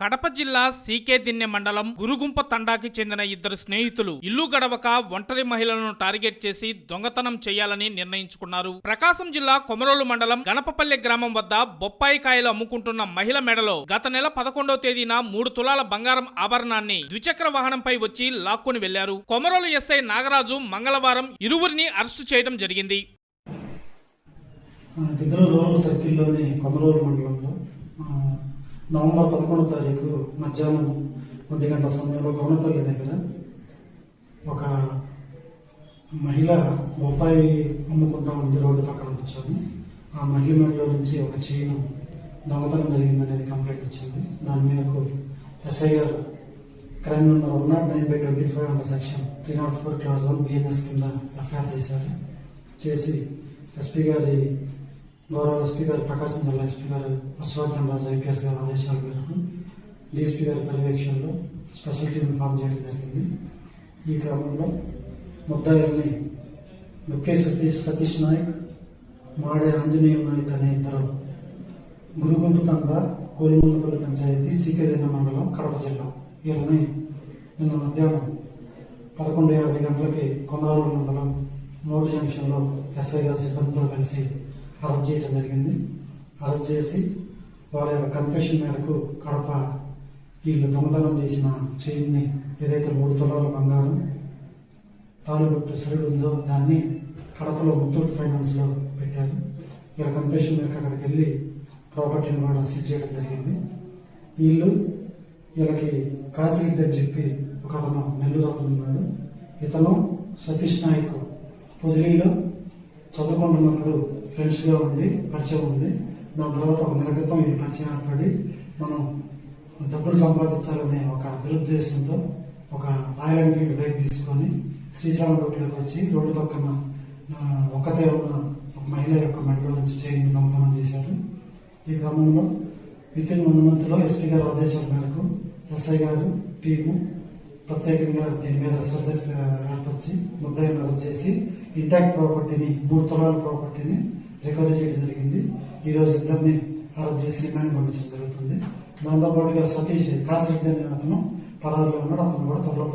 కడప జిల్లా సీకే దిన్నె మండలం గురుగుంప తండాకి చెందిన ఇద్దరు స్నేహితులు ఇల్లు గడవక ఒంటరి మహిళలను టార్గెట్ చేసి దొంగతనం చేయాలని నిర్ణయించుకున్నారు. ప్రకాశం జిల్లా కొమరోలు మండలం గణపపల్లె గ్రామం వద్ద బొప్పాయి కాయలు అమ్ముకుంటున్న మహిళ మెడలో గత నెల పదకొండో తేదీన మూడు తులాల బంగారం ఆభరణాన్ని ద్విచక్ర వాహనంపై వచ్చి లాక్కొని వెళ్ళారు. కొమరోలు ఎస్ఐ నాగరాజు మంగళవారం ఇరువురిని అరెస్టు చేయడం జరిగింది. సర్కిల్లోని మండలంలో నవంబర్ పదకొండవ తారీఖు మధ్యాహ్నం ఒంటి గంట సమయంలో గౌనపల్లి దగ్గర ఒక మహిళ బొప్పాయి అమ్ముకుంటా ఉంది రోడ్డు పక్కన కూర్చొని. ఆ మహిళ మెడలో నుంచి ఒక చైన్ దొంగతనం జరిగిందనేది కంప్లైంట్ వచ్చింది. దాని మేరకు ఎస్ఐ గారు crime number one not nine by twenty five under section three not four class one BNS కింద ఎఫ్ఐఆర్ చేశారు. చేసి ఎస్పీ గారి గౌరవ స్పీకర్ ప్రకాశం జిల్లా స్పీకర్ గారు హర్షవర్ధన్ రాజు ఐపీఎస్ గారి ఆదేశాల మేరకు డీఎస్పీ గారి పర్యవేక్షణలో స్పెషల్ టీం ఫామ్ చేయడం జరిగింది. ఈ క్రమంలో ముద్దాయిల్ని ముఖ్య సతీష్ సతీష్ నాయక్ మాడే ఆంజనేయ నాయక్ అనే ఇద్దరు గురుగుంపు తండ కోలుముల్లపల్లి పంచాయతీ సీకేదిన్న మండలం కడప జిల్లా. వీళ్ళని నిన్న మధ్యాహ్నం పదకొండు యాభై గంటలకి కొమరాలు మండలం మూడు జంక్షన్లో ఎస్ఐ గారి సిబ్బందితో కలిసి అరెస్ట్ చేయడం జరిగింది. అరెస్ట్ చేసి వాళ్ళ యొక్క కన్ఫెషన్ మేరకు కడప వీళ్ళు దొంగతనం చేసిన చైన్ని ఏదైతే మూడు తులాల బంగారం తాలుబట్టు సరుడు ఉందో దాన్ని కడపలో ముత్తూట్ ఫైనాన్స్లో పెట్టారు. వీళ్ళ కన్ఫెషన్ మేరకు అక్కడికి వెళ్ళి ప్రాపర్టీని కూడా సీజ్ చేయడం జరిగింది. వీళ్ళు వీళ్ళకి కాసిరెడ్డి అని చెప్పి ఒక అతను నెల్లూరు అతను ఉన్నాడు. ఇతను సతీష్ నాయక్ పొదిలీలో చదువుకుంటున్నప్పుడు ఫ్రెండ్స్గా ఉండి పరిచయం ఉంది. దాని తర్వాత ఒక నెల క్రితం ఈ పరిచయం ఏర్పడి మనం డబ్బులు సంపాదించాలనే ఒక దురుద్దేశంతో ఒక రాయల్ ఎన్ఫీల్డ్ బైక్ తీసుకొని శ్రీశైలం రోడ్లోకి వచ్చి రోడ్డు పక్కన ఒక్కతే ఉన్న ఒక మహిళ యొక్క మెడలో నుంచి చైన్ దొంగతనం చేశారు. ఈ క్రమంలో విత్ ఇన్ వన్ మంత్లో ఎస్పీ గారి ఆదేశాల మేరకు ఎస్ఐ గారు టీము ప్రత్యేకంగా దీని మీద శ్రద్ధ ఏర్పరిచి ముద్దాయిని అరెస్ట్ చేసి ఇంటాక్ట్ ప్రాపర్టీని మూడు తులాల ప్రాపర్టీని రికవరీ చేయడం జరిగింది. ఈరోజు ఇద్దరిని అరెస్ట్ చేసి రిమాండ్ పంపించడం జరుగుతుంది. దాంతోపాటుగా సతీష్ కాసిరెడ్డి అనే అతను పరారులో ఉన్నాడు. అతను కూడా త్వరలో